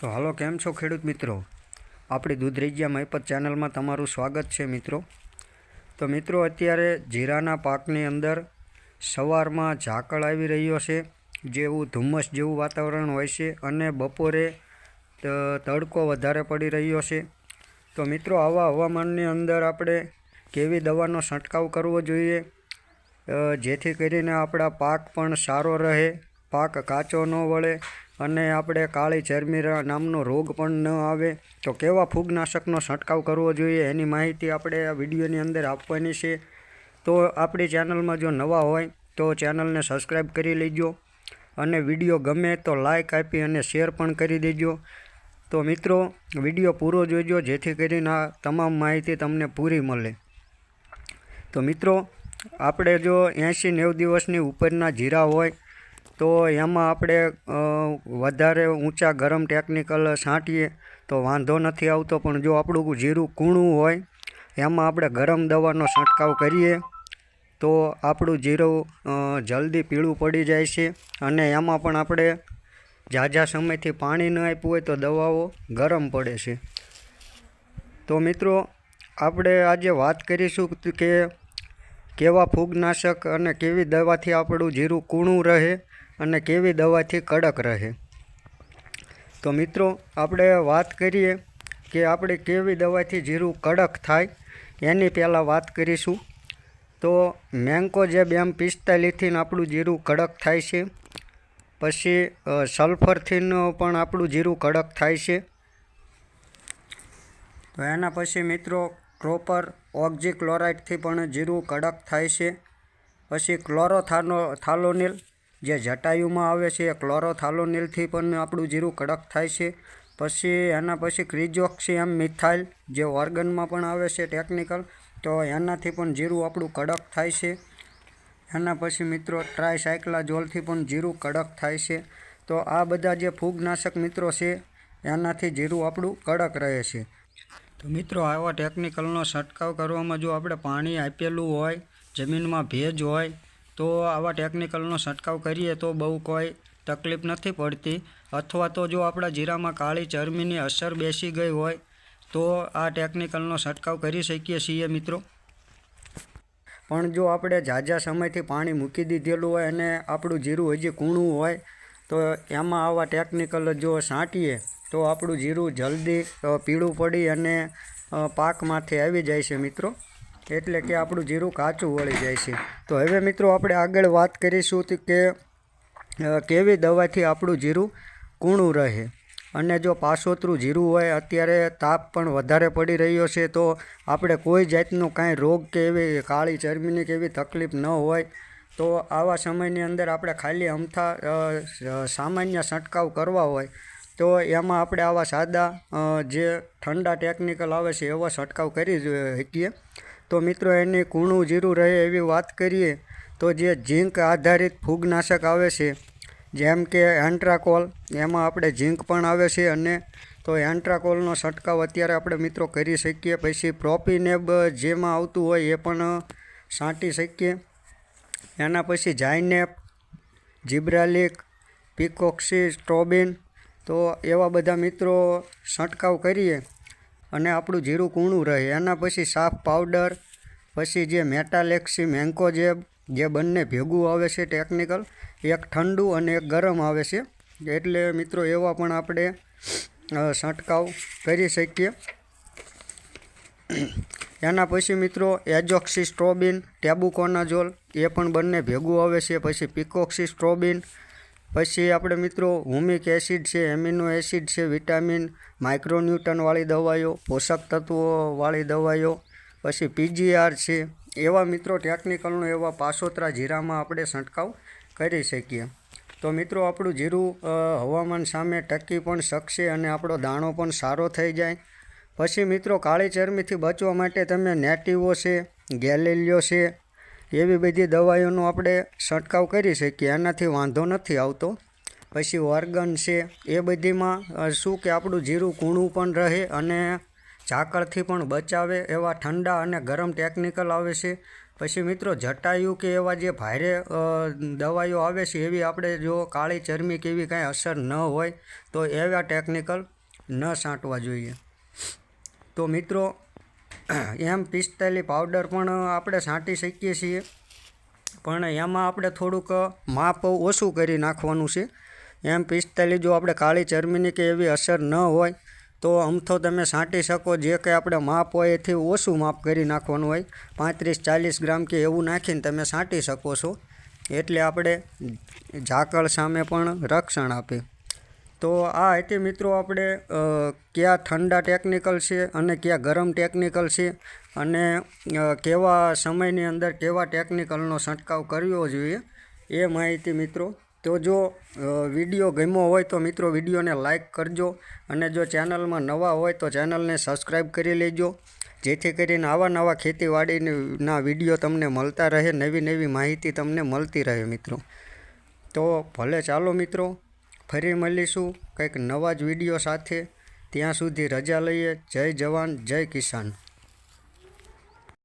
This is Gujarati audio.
તો હાલો, કેમ છો ખેડૂત મિત્રો? આપણી દૂધ રેજિયા મહીપત ચેનલમાં તમારું સ્વાગત છે મિત્રો. તો મિત્રો, અત્યારે જીરાના પાકની અંદર સવારમાં ઝાકળ આવી રહ્યો છે, જેવું ધુમ્મસ જેવું વાતાવરણ હોય છે અને બપોરે તડકો વધારે પડી રહ્યો છે. તો મિત્રો, આવા હવામાનની અંદર આપણે કેવી દવાનો છંટકાવ કરવો જોઈએ? જેથી કરીને આપણા પાક પણ સારો રહે પાક કાચો ન વળે અને આપણે કાળી ચરમીરા નામનો રોગ પણ ન આવે, તો કેવા ફૂગનાશકનો છંટકાવ કરવો જોઈએ એની માહિતી આપણે આ વિડીયોની અંદર આપવાની છે. તો આપણી ચેનલમાં જો નવા હોય, તો ચેનલને સબસ્ક્રાઈબ કરી લેજો અને વીડિયો ગમે તો લાઈક આપી અને શેર પણ કરી દેજો. તો મિત્રો, વીડિયો પૂરો જોઈજો જેથી કરીને આ તમામ માહિતી તમને પૂરી મળે. તો મિત્રો, આપણે જો એંશી નેવું દિવસની ઉપરના જીરા હોય તો એમાં આપણે વધારે ઊંચા ગરમ ટેકનિકલ છાંટીએ તો વાંધો નથી આવતો. પણ જો આપણું જીરું કૂણું હોય, એમાં આપણે ગરમ દવાનો છંટકાવ કરીએ તો આપણું જીરું જલ્દી પીળું પડી જાય છે. અને એમાં પણ આપણે ઝાઝા સમયથી પાણી ન આપ્યું હોય તો દવાઓ ગરમ પડે છે. તો મિત્રો, આપણે આજે વાત કરીશું કે કેવા ફૂગનાશક અને કેવી દવાથી આપણું જીરું કૂણું રહે. અને કેવી દવાથી કડક રહે. તો મિત્રો, આપણે વાત કરીએ કે આપણે કેવી દવાથી જીરું કડક થાય, એની પહેલાં વાત કરીશું. તો મેન્કો જે એમ પિસ્તાલીસથી આપણું જીરું કડક થાય છે. પછી સલ્ફરથીન સલ્ફરથી પણ આપણું જીરું કડક થાય છે. તો એના પછી મિત્રો ક્રોપર ઓક્ઝી ક્લોરાઇડથી પણ જીરું કડક થાય છે. પછી ક્લોરોથાનો, થાલોનિલ જે જટાયુમાં આવે છે એ ક્લોરોથાલોનિલથી પણ આપણું જીરું કડક થાય છે. પછી એના પછી ક્રિજોક્સિયમ મિથાઇલ જે ઓર્ગનમાં પણ આવે છે ટેકનિકલ, તો એનાથી પણ જીરું આપણું કડક થાય છે. એના પછી મિત્રો ટ્રાયસાયક્લાજોલથી પણ જીરું કડક થાય છે. તો આ બધા જે ફૂગનાશક મિત્રો છે, એનાથી જીરું આપણું કડક રહે છે. તો મિત્રો આવા ટેકનિકલનો છંટકાવ કરવામાં જો આપણે પાણી આપેલું હોય, જમીનમાં ભેજ હોય તો આવા ટેકનિકલનો છંટકાવ કરીએ તો બહુ કોઈ તકલીફ નથી પડતી. અથવા તો જો આપણા જીરામાં કાળી ચરમીની અસર બેસી ગઈ હોય, તો આ ટેકનિકલનો છંટકાવ કરી શકીએ છીએ મિત્રો. પણ જો આપણે ઝાઝા સમયથી પાણી મૂકી દીધેલું હોય અને આપણું જીરું હજી કૂણું હોય, તો એમાં આવા ટેકનિકલ જો છાંટીએ, તો આપણું જીરું જલ્દી પીળું પડી અને પાકમાંથી આવી જાય છે મિત્રો. એટલે કે આપણું જીરું કાચું વળી જાય છે. તો હવે મિત્રો આપણે આગળ વાત કરીશું કે કેવી દવાથી આપણું જીરું કૂણું રહે? અને જો પાસોતરું જીરું હોય, અત્યારે તાપ પણ વધારે પડી રહ્યો છે, તો આપણે કોઈ જાતનો કાંઈ રોગ કે એવી કાળી ચરબીની કે એવી તકલીફ ન હોય, તો આવા સમયની અંદર આપણે ખાલી અમથા સામાન્ય છંટકાવ કરવા હોય, તો એમાં આપણે આવા સાદા જે ઠંડા ટેકનિકલ આવે છે, એવો છંટકાવ કરી શકીએ. તો મિત્રો, એની કૂણું જીરું રહે એવી વાત કરીએ તો જે ઝીંક આધારિત ફૂગનાશક આવે છે, જેમ કે એન્ટ્રાકોલ, એમાં આપણે ઝીંક પણ આવે છે અને તો એન્ટ્રાકોલનો છંટકાવ અત્યારે આપણે મિત્રો કરી શકીએ. પછી પ્રોપીનેબ જેમાં આવતું હોય એ પણ છાંટી શકીએ. એના પછી જાયનેપ જીબ્રાલિક પીકોક્સી સ્ટ્રોબિન તો એવા બધા મિત્રો છંટકાવ કરીએ. અને આપણું જીરું કૂણું રહે. એના પછી સાફ પાવડર, પછી જે મેટાલેક્સી મેન્કોજેબ જે બંને ભેગું આવે છે ટેકનિકલ એક ઠંડુ અને એક ગરમ આવે છે. એટલે મિત્રો એવા પણ આપણે છંટકાવ કરી શકીએ. એના પછી મિત્રો એજોક્સી સ્ટ્રોબિન ટેબુકોનાઝોલ, એ પણ બંને ભેગું આવે છે. પછી પિકોક્સી સ્ટ્રોબિન પછી આપણે મિત્રો, હુમિક એસિડ છે, એમિનો એસિડ છે, વિટામિન, માઇક્રોન્યુટનવાળી દવાઓ, પોષક તત્વોવાળી દવાઓ, પછી પીજીઆર છે. એવા મિત્રો ટેકનિકલનો એવા પાસોતરા જીરામાં આપણે છંટકાવ કરી શકીએ. તો મિત્રો, આપણું જીરું હવામાન સામે ટકી પણ શકશે અને આપણો દાણો પણ સારો થઈ જાય. પછી મિત્રો, કાળી ચરમીથી બચવા માટે તમે નેટિવો છે, ગેલેલિયો છે એવી બધી દવાઓનો આપણે છંટકાવ કરી શકીએ એનાથી વાંધો નથી આવતો. પછી ઓર્ગન છે, એ બધીમાં શું કે આપણું જીરું કૂણું પણ રહે અને ઝાકળથી પણ બચાવે એવા ઠંડા અને ગરમ ટેકનિકલ આવે છે. પછી મિત્રો, જટાયુ કે એવા જે ભારે દવાઈઓ આવે છે, એવી આપણે જો કાળી ચરમી કે એવી કાંઈ અસર ન હોય, તો એવા ટેકનિકલ ન છાંટવા જોઈએ. તો મિત્રો એમ પિસ્તાલી પાવડર પણ આપણે છાંટી શકીએ છીએ. પણ એમાં આપણે થોડુંક માપ ઓછું કરી નાખવાનું છે. એમ પિસ્તાલી જો આપણે કાળી ચરમીની કે એવી અસર ન હોય, તો અમથો તમે છાંટી શકો. જે કંઈ આપણે માપ હોય એથી ઓછું માપ કરી નાખવાનું હોય. પાંત્રીસ ચાલીસ ગ્રામ કે એવું નાખીને તમે છાંટી શકો છો. એટલે આપણે ઝાકળ સામે પણ રક્ષણ આપે. તો આ હતી મિત્રો આપણે કયા ઠંડા ટેકનિકલ છે અને કયા ગરમ ટેકનિકલ છે અને કેવા સમયની અંદર કેવા ટેકનિકલનો છંટકાવ કરવો જોઈએ એ માહિતી મિત્રો. તો જો વીડિયો ગમ્યો હોય તો મિત્રો વિડીયોને લાઇક કરજો અને જો ચેનલમાં નવા હોય તો ચેનલને સબસ્ક્રાઈબ કરી લેજો. જેથી કરીને આવા નવા ખેતીવાડીના વીડિયો તમને મળતા રહે નવી નવી માહિતી તમને મળતી રહે મિત્રો. તો ભલે ચાલો મિત્રો. ફરી મળીશું કંઈક નવા જ વીડિયો સાથે. ત્યાં સુધી રજા લઈએ. જય જવાન, જય કિસાન.